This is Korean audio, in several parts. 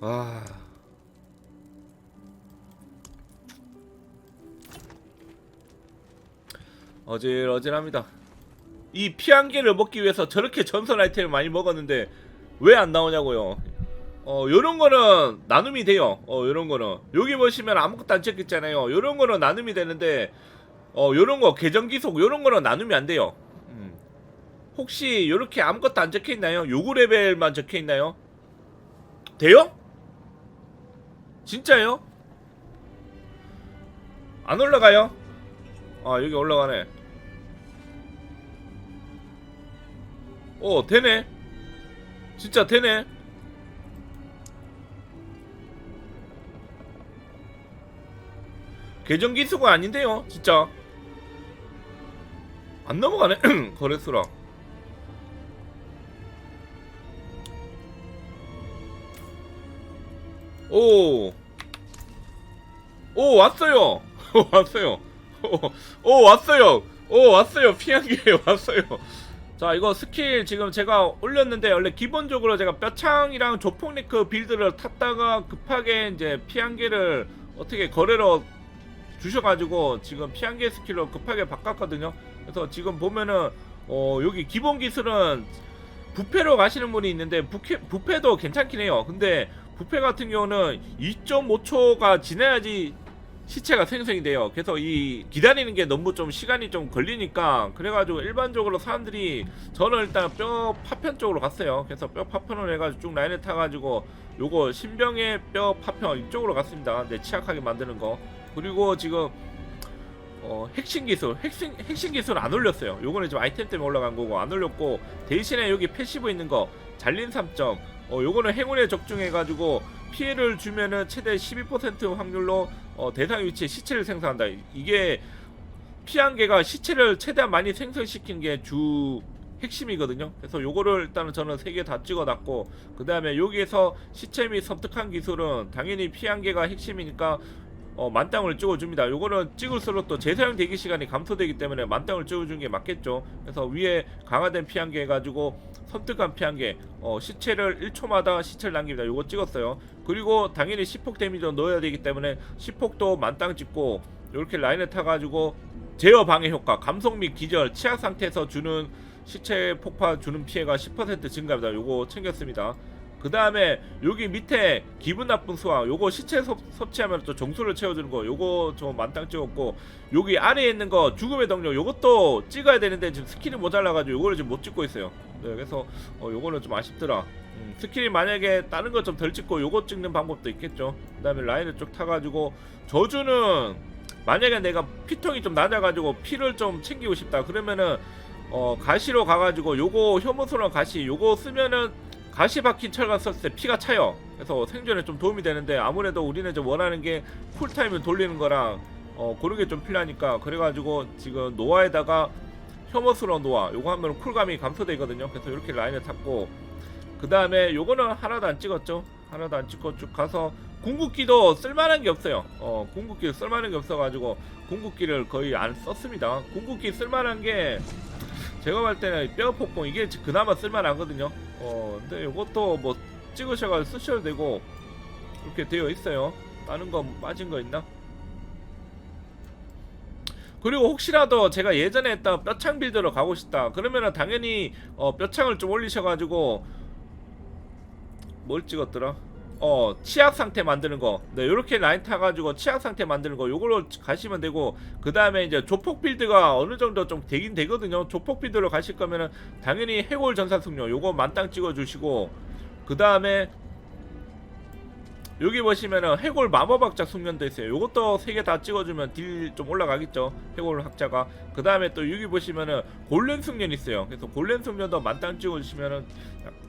아. 어질어질합니다. 이 피한개를 먹기 위해서 저렇게 전설 아이템을 많이 먹었는데 왜 안 나오냐고요. 어, 요런 거는 나눔이 돼요. 어, 요런 거는. 여기 보시면 아무것도 안 적혀있잖아요. 요런 거는 나눔이 되는데, 어, 요런 거, 계정 기속, 요런 거는 나눔이 안 돼요. 음. 혹시 요렇게 아무것도 안 적혀 있나요? 요구 레벨만 적혀 있나요? 돼요? 진짜요? 안 올라가요? 아, 여기 올라가네. 오, 되네. 진짜 되네. 계정 기수가 아닌데요, 진짜. 안 넘어가네, 거래수랑. 오. 오, 왔어요. 왔어요. 오, 오, 왔어요. 오, 왔어요. 피한 게 왔어요. 자, 이거 스킬 지금 제가 올렸는데, 원래 기본적으로 제가 뼈창이랑 조폭네크 빌드를 탔다가 급하게 이제 피한개를 어떻게 거래로 주셔가지고 지금 피한개 스킬로 급하게 바꿨거든요. 그래서 지금 보면은, 어, 여기 기본 기술은 부패로 가시는 분이 있는데, 부캐, 부패도 괜찮긴 해요. 근데 부패 같은 경우는 2.5초가 지나야지 시체가 생성이 돼요. 그래서 이 기다리는 게 너무 좀 시간이 좀 걸리니까 그래가지고 일반적으로 사람들이 저는 일단 뼈 파편 쪽으로 갔어요. 그래서 뼈 파편을 해가지고 쭉 라인을 타가지고 요거 신병의 뼈 파편 이쪽으로 갔습니다. 내 취약하게 만드는 거. 그리고 지금 어, 핵심 기술, 핵심, 핵심 기술 안 올렸어요. 요거는 지금 아이템 때문에 올라간 거고 안 올렸고 대신에 여기 패시브 있는 거 잘린 3점. 어, 요거는 행운에 적중해가지고 피해를 주면은 최대 12% 확률로 어, 대상 위치에 시체를 생성한다. 이게 피한 개가 시체를 최대한 많이 생성시키는 게주 핵심이거든요. 그래서 요거를 일단은 저는 세개다 찍어놨고 그 다음에 여기에서 시체 및 섬뜩한 기술은 당연히 피한 개가 핵심이니까 어, 만땅을 찍어줍니다. 요거는 찍을수록 또 재사용 대기 시간이 감소되기 때문에 만땅을 찍어주는 게 맞겠죠. 그래서 위에 강화된 피한개 해가지고 섬뜩한 피한개 어, 시체를 1초마다 시체를 남깁니다. 요거 찍었어요. 그리고 당연히 시폭 데미지도 넣어야 되기 때문에 시폭도 만땅 찍고 이렇게 라인을 타가지고 제어 방해 효과, 감속 및 기절, 치약 상태에서 주는 시체 폭파 주는 피해가 10% 증가합니다. 요거 챙겼습니다. 그 다음에 여기 밑에 기분 나쁜 수학 요거 시체 섭, 섭취하면 또 정수를 채워주는 거 요거 저 만땅 찍었고 여기 아래에 있는 거 죽음의 동력 요것도 찍어야 되는데 지금 스킬이 모자라가지고 요거를 지금 못 찍고 있어요. 네, 그래서 어, 요거는 좀 아쉽더라. 음, 스킬이 만약에 다른 거 좀 덜 찍고 요거 찍는 방법도 있겠죠. 그 다음에 라인을 쭉 타가지고 저주는 만약에 내가 피통이 좀 낮아가지고 피를 좀 챙기고 싶다. 그러면은 어 가시로 가가지고 요거 혐오스러운 가시 요거 쓰면은 가시 박힌 철가 썼을 때 피가 차요. 그래서 생존에 좀 도움이 되는데 아무래도 우리는 좀 원하는 게 쿨타임을 돌리는 거랑 어 그런 게 좀 필요하니까 그래가지고 지금 노아에다가 혐오스러운 노아 요거 하면 쿨감이 감소되거든요. 그래서 이렇게 라인을 탔고 그 다음에 요거는 하나도 안 찍었죠. 하나도 안 찍고 쭉 가서 궁극기도 쓸만한 게 없어요. 어 궁극기 쓸만한 게 없어가지고 궁극기를 거의 안 썼습니다. 궁극기 쓸만한 게 제가 볼 때는 뼈 폭풍 이게 그나마 쓸만하거든요. 어, 근데 이것도 뭐 찍으셔가지고 쓰셔도 되고 이렇게 되어 있어요. 다른 거 빠진 거 있나? 그리고 혹시라도 제가 예전에 했던 뼈창 빌드로 가고 싶다. 그러면은 당연히 어, 뼈창을 좀 올리셔가지고 뭘 찍었더라? 어 치약 상태 만드는 거, 네 이렇게 라인 타가지고 치약 상태 만드는 거, 요걸로 가시면 되고 그 다음에 이제 조폭 빌드가 어느 정도 좀 되긴 되거든요. 조폭 빌드로 가실 거면은 당연히 해골 전사 승료 요거 만땅 찍어주시고 그 다음에 여기 보시면은 해골 마법학자 숙련도 있어요. 요것도 세개다 찍어주면 딜 좀 올라가겠죠. 해골 학자가. 그 다음에 또 여기 보시면은 골렘 숙련 있어요. 그래서 골렘 숙련도 만땅 찍어주시면은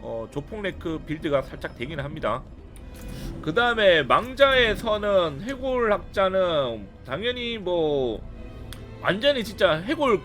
어, 조폭레크 빌드가 살짝 되긴 합니다. 그 다음에 망자에서는 해골 학자는 당연히 뭐 완전히 진짜 해골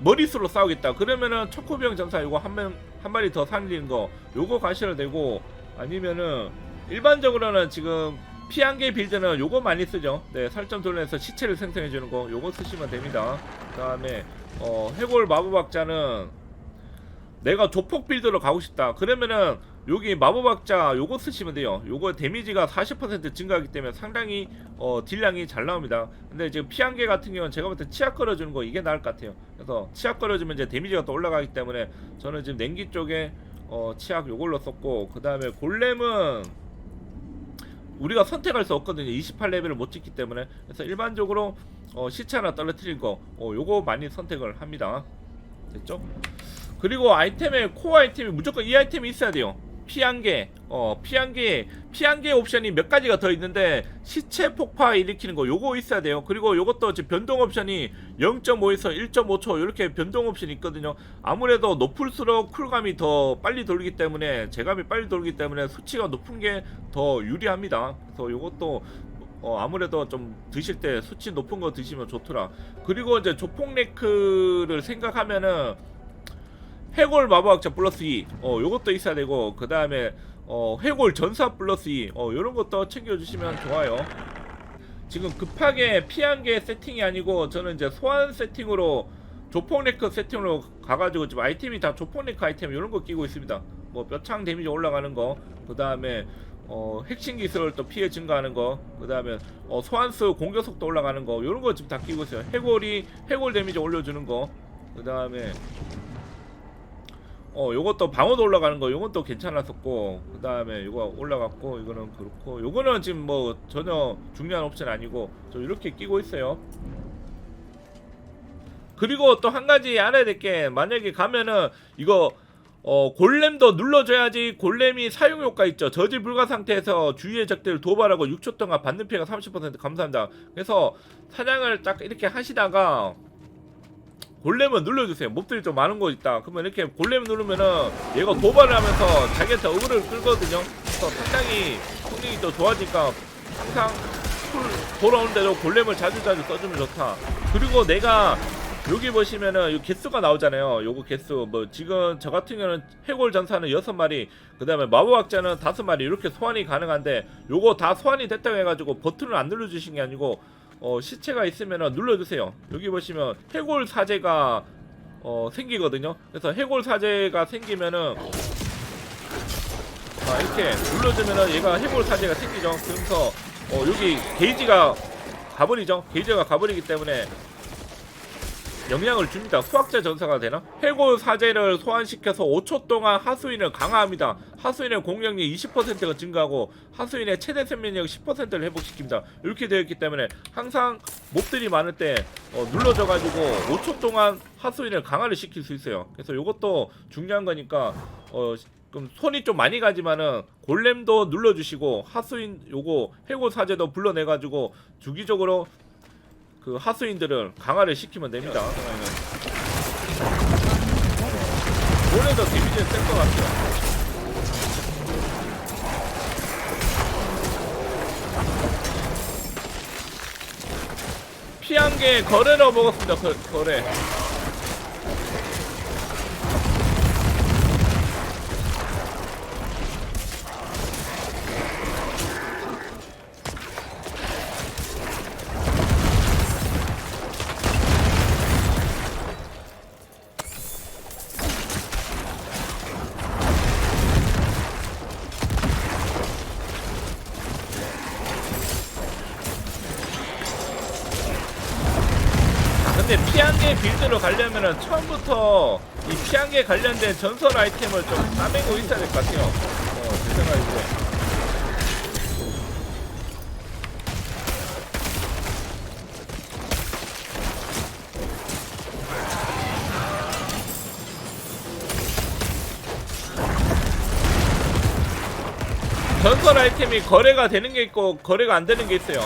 머릿수로 싸우겠다. 그러면은 초코병 전사 요거 한, 명, 한 마리 더 살리는 거 요거 가셔도 되고 아니면은 일반적으로는 지금 피한개 빌드는 요거 많이 쓰죠. 네, 설정 돌려서 시체를 생성해 주는 거 요거 쓰시면 됩니다. 그 다음에 어, 해골 마법학자는 내가 조폭 빌드로 가고 싶다. 그러면은 여기 마법학자 요거 쓰시면 돼요. 요거 데미지가 40% 증가하기 때문에 상당히 어, 딜량이 잘 나옵니다. 근데 지금 피한개 같은 경우는 제가 볼 때 치약 걸어주는 거 이게 나을 것 같아요. 그래서 치약 걸어주면 이제 데미지가 또 올라가기 때문에 저는 지금 냉기 쪽에 어, 치약 요걸로 썼고 그 다음에 골렘은 우리가 선택할 수 없거든요. 28레벨을 못 찍기 때문에 그래서 일반적으로 어, 시체 하나 떨어뜨릴 거 어, 요거 많이 선택을 합니다. 됐죠? 그리고 아이템에 코어 아이템이 무조건 이 아이템이 있어야 돼요. 피한개, 어 피한개, 피한개 옵션이 몇 가지가 더 있는데 시체 폭파 일으키는 거 요거 있어야 돼요. 그리고 요것도 지금 변동 옵션이 0.5에서 1.5초 이렇게 변동 옵션이 있거든요. 아무래도 높을수록 쿨감이 더 빨리 돌기 때문에 제감이 빨리 돌기 때문에 수치가 높은 게 더 유리합니다. 그래서 요것도 어 아무래도 좀 드실 때 수치 높은 거 드시면 좋더라. 그리고 이제 조폭 네크를 생각하면은 해골 마법학자 플러스 2, 어 요것도 있어야 되고 그 다음에 어 해골 전사 플러스 2, 어 요런 것도 챙겨주시면 좋아요. 지금 급하게 피한 게 세팅이 아니고 저는 이제 소환 세팅으로 조폭 네크 세팅으로 가가지고 지금 아이템이 다 조폭 네크 아이템 이런 거 끼고 있습니다. 뭐 뼈창 데미지 올라가는 거, 그 다음에 어 핵심 기술 또 피해 증가하는 거, 그 다음에 어 소환수 공격 속도 올라가는 거 이런 거 지금 다 끼고 있어요. 해골이 해골 데미지 올려주는 거, 그 다음에 어 요것도 방어도 올라가는 거 요건 또 괜찮았었고 그 다음에 요거 올라갔고 이거는 그렇고 요거는 지금 뭐 전혀 중요한 옵션 아니고 저 이렇게 끼고 있어요. 그리고 또 한 가지 알아야 될 게 만약에 가면은 이거 어 골렘도 눌러줘야지 골렘이 사용 효과 있죠. 저지 불가 상태에서 주위의 적들을 도발하고 6초 동안 받는 피해가 30% 감사합니다. 그래서 사냥을 딱 이렇게 하시다가 골렘은 눌러주세요. 몹들이 좀 많은 거 있다. 그러면 이렇게 골렘 누르면은 얘가 도발을 하면서 자기한테 어그를 끌거든요. 그래서 상당히 성능이 또 좋아지니까 항상 풀 돌아오는 대로 골렘을 자주자주 써주면 좋다. 그리고 내가 여기 보시면은 이 개수가 나오잖아요. 요거 개수 뭐 지금 저 같은 경우는 해골 전사는 여섯 마리, 그 다음에 마법학자는 다섯 마리 이렇게 소환이 가능한데 요거 다 소환이 됐다고 해가지고 버튼을 안 눌러주신 게 아니고 어, 시체가 있으면 눌러주세요. 여기 보시면 해골 사제가 어, 생기거든요. 그래서 해골 사제가 생기면은 자, 이렇게 눌러주면은 얘가 해골 사제가 생기죠. 그래서 어, 여기 게이지가 가버리죠. 게이지가 가버리기 때문에 영향을 줍니다. 수학자 전사가 되나? 해골 사제를 소환시켜서 5초 동안 하수인을 강화합니다. 하수인의 공격력 20%가 증가하고 하수인의 최대 생명력 10%를 회복시킵니다. 이렇게 되어 있기 때문에 항상 몹들이 많을 때 어, 눌러져가지고 5초 동안 하수인을 강화를 시킬 수 있어요. 그래서 이것도 중요한 거니까 어, 그럼 손이 좀 많이 가지만은 골렘도 눌러주시고 하수인 요거 해골 사제도 불러내가지고 주기적으로 그 하수인들을 강화를 시키면 됩니다. 올해도 데미지는 센것 같아요. 피한 게 거래로 먹었습니다. 거, 거래. 근데 피한개 빌드로 가려면은 처음부터 이 피한개 관련된 전설 아이템을 좀 싸매고 있어야 될 것 같아요. 어, 제 생각이고. 전설 아이템이 거래가 되는 게 있고 거래가 안 되는 게 있어요.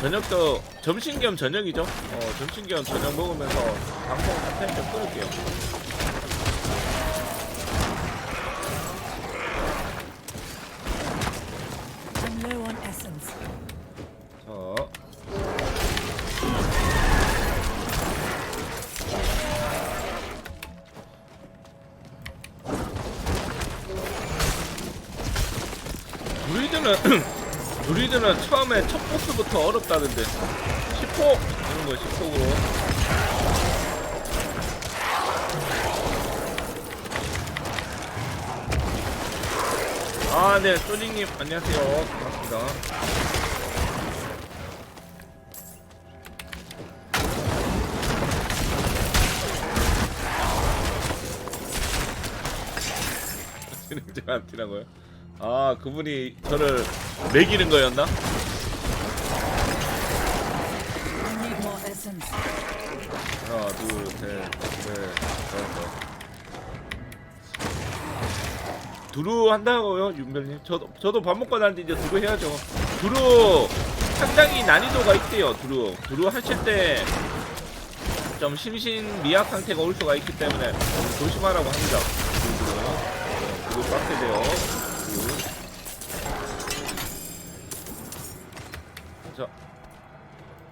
저녁도 점심 겸 저녁이죠. 어, 점심 겸 저녁 먹으면서 방송 한편 좀 끊을게요. Druid는 druid는 처 음에 첫 보스부터 어렵다던데 10호 이런 거 10호로 아, 네, 소닉님 안녕하세요. 반갑습니다. 진행자한테라고요? 아, 그분이 저를 매기는 거였나? 두루 한다고요, 윤별님? 저도 저도 밥 먹고 나는데 이제 두루 해야죠. 두루 상당히 난이도가 있대요. 두루 두루 하실 때 좀 심신 미약 상태가 올 수가 있기 때문에 조심하라고 합니다. 두루 두루 빡세대요.